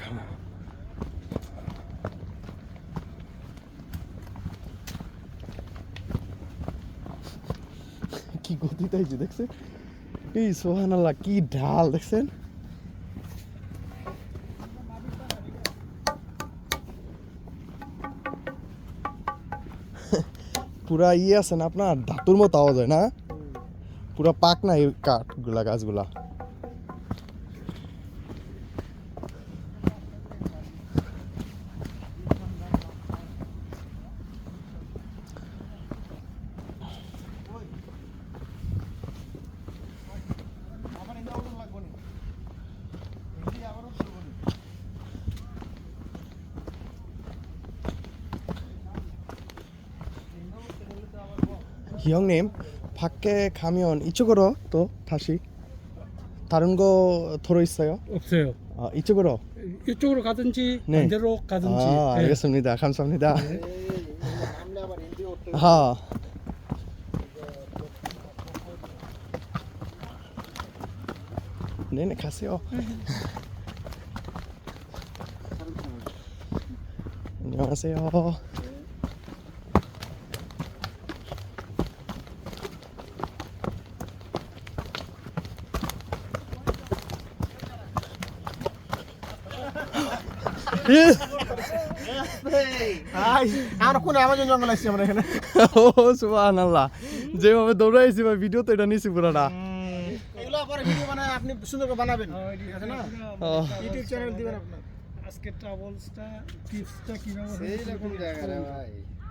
কাম কিготовить তাই দেখছেন এই সোখানা লা কি ডাল দেখছেন পুরা ইয়াছেন আপনার দাতুর মত আওয়াজ না পুরা পাকনা কাট গুলা গ্যাস গুলা 형님 밖에 가면 이쪽으로 또 다시 다른 거 들어 있어요? 없어요. 아, 이쪽으로 이쪽으로 가든지 네. 반대로 가든지. 아, 네. 알겠습니다. 감사합니다. 네. 아. 네네 가세요. 네. 안녕하세요. যেভাবে দৌড়াইছি ভাই ভিডিও তো এটা নিছি পুরাটা এগুলো পরে ভিডিও বানায় আপনি সুন্দর করে বানাবেন ঠিক আছে না ইউটিউব চ্যানেল দিবেন আপনার আজকে ট্রাভেলসটা টিপসটা কিভাবে সেই রকম জায়গা রে ভাই